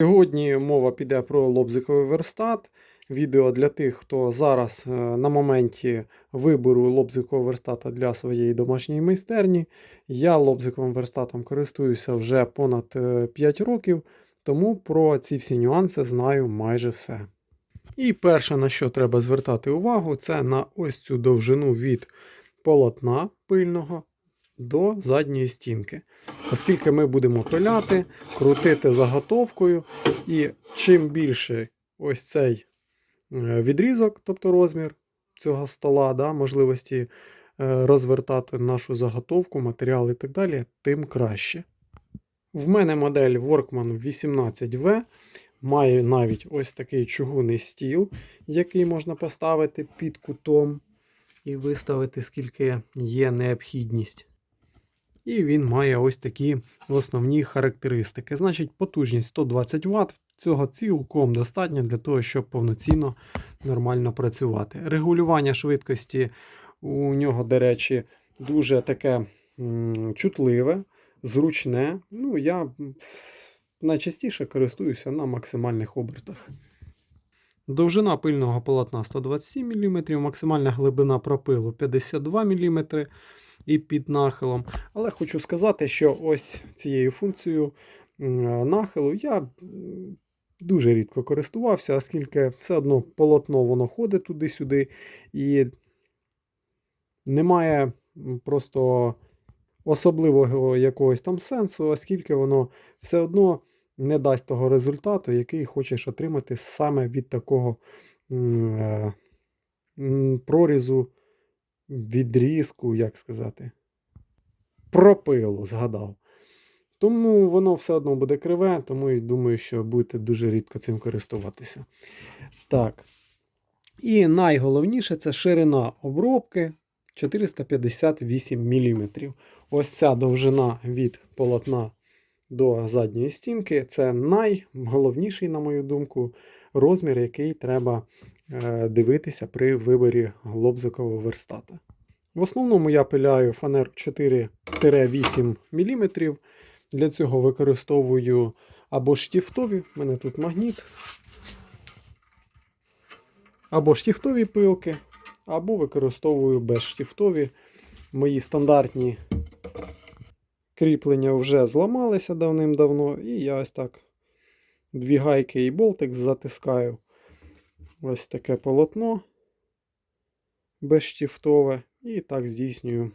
Сьогодні мова піде про лобзиковий верстат. Відео для тих, хто зараз е, на моменті вибору лобзикового верстата для своєї домашньої майстерні. Я лобзиковим верстатом користуюся вже понад 5 років, тому про ці всі нюанси знаю майже все. І перше, на що треба звертати увагу, це на ось цю довжину від полотна пильного до задньої стінки. Оскільки ми будемо пиляти, крутити заготовкою, і чим більше ось цей е, відрізок, тобто розмір цього стола, да, можливості е, розвертати нашу заготовку, матеріал і так далі, тим краще. В мене модель Workman 18V. Має навіть ось такий чугунний стіл, який можна поставити під кутом і виставити, скільки є необхідність. І він має ось такі основні характеристики. Значить, потужність 120 Вт. Цього цілком достатньо для того, щоб повноцінно нормально працювати. Регулювання швидкості у нього, до речі, дуже таке чутливе, зручне. Ну, я найчастіше користуюся на максимальних обертах. Довжина пильного полотна 127 мм, максимальна глибина пропилу 52 мм і під нахилом. Але хочу сказати, що ось цією функцією нахилу я дуже рідко користувався, оскільки все одно полотно воно ходить туди-сюди, і немає просто особливого якогось там сенсу, оскільки воно все одно не дасть того результату, який хочеш отримати саме від такого е, прорізу, відрізку, як сказати, пропилу, згадав. Тому воно все одно буде криве, тому і думаю, що будете дуже рідко цим користуватися. Так. І найголовніше це ширина обробки 458 мм. Ось ця довжина від полотна до задньої стінки це найголовніший, на мою думку, розмір, який треба дивитися при виборі лобзикового верстата. В основному я пиляю фанеру 4-8 мм. Для цього використовую або штіфтові, в мене тут магніт, або штіфтові пилки, або використовую безштіфтові. Мої стандартні кріплення вже зламалися давним-давно, і я ось так дві гайки і болтик затискаю. Ось таке полотно безштіфтове, і так здійснюю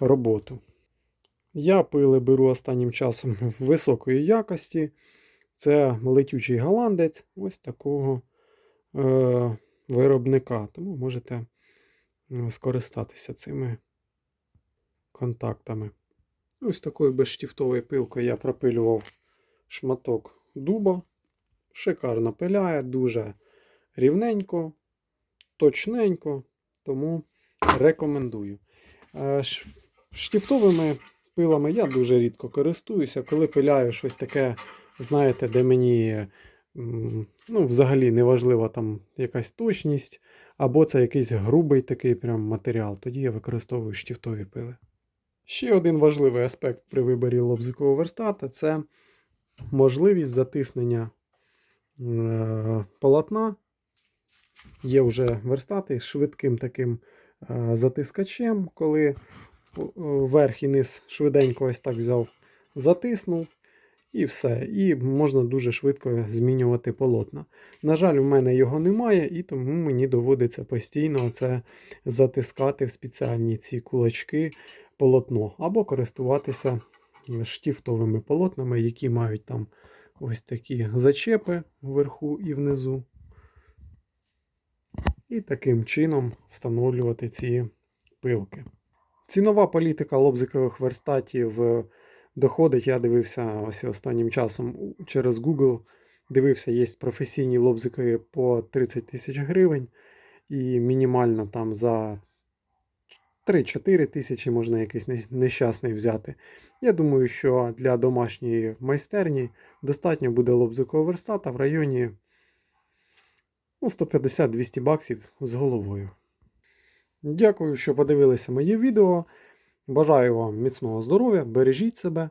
роботу. Я пили беру останнім часом високої якості. Це летючий голландець ось такого е, виробника. Тому можете е, скористатися цими контактами. Ось такою безштіфтовою пилкою я пропилював шматок дуба. Шикарно пиляє, дуже рівненько, точненько, тому рекомендую. Е, Штіфтовими пилами я дуже рідко користуюся, коли пиляю щось таке, знаєте, де мені ну, взагалі не важлива там якась точність, або це якийсь грубий такий прям матеріал. Тоді я використовую штіфтові пили. Ще один важливий аспект при виборі лобзикового верстата це можливість затиснення е, полотна. Є вже верстати з швидким таким е, затискачем, коли е, верх і низ швиденько ось так взяв, затиснув. І все. І можна дуже швидко змінювати полотна. На жаль, у мене його немає, і тому мені доводиться постійно це затискати в спеціальні ці кулачки полотно, або користуватися штіфтовими полотнами, які мають там ось такі зачепи вверху і внизу. І таким чином встановлювати ці пилки. Цінова політика лобзикових верстатів е, доходить. Я дивився ось останнім часом через Google. Дивився, є професійні лобзики по 30 тисяч гривень, і мінімально там за 3-4 тисячі можна якийсь нещасний взяти. Я думаю, що для домашньої майстерні достатньо буде лобзикового верстата в районі ну, 150-200 баксів з головою. Дякую, що подивилися моє відео. Бажаю вам міцного здоров'я, бережіть себе.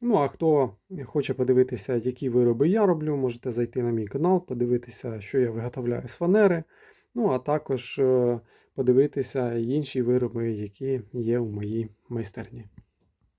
Ну, а хто хоче подивитися, які вироби я роблю, можете зайти на мій канал, подивитися, що я виготовляю з фанери. Ну, а також е, подивитися інші вироби, які є у моїй майстерні.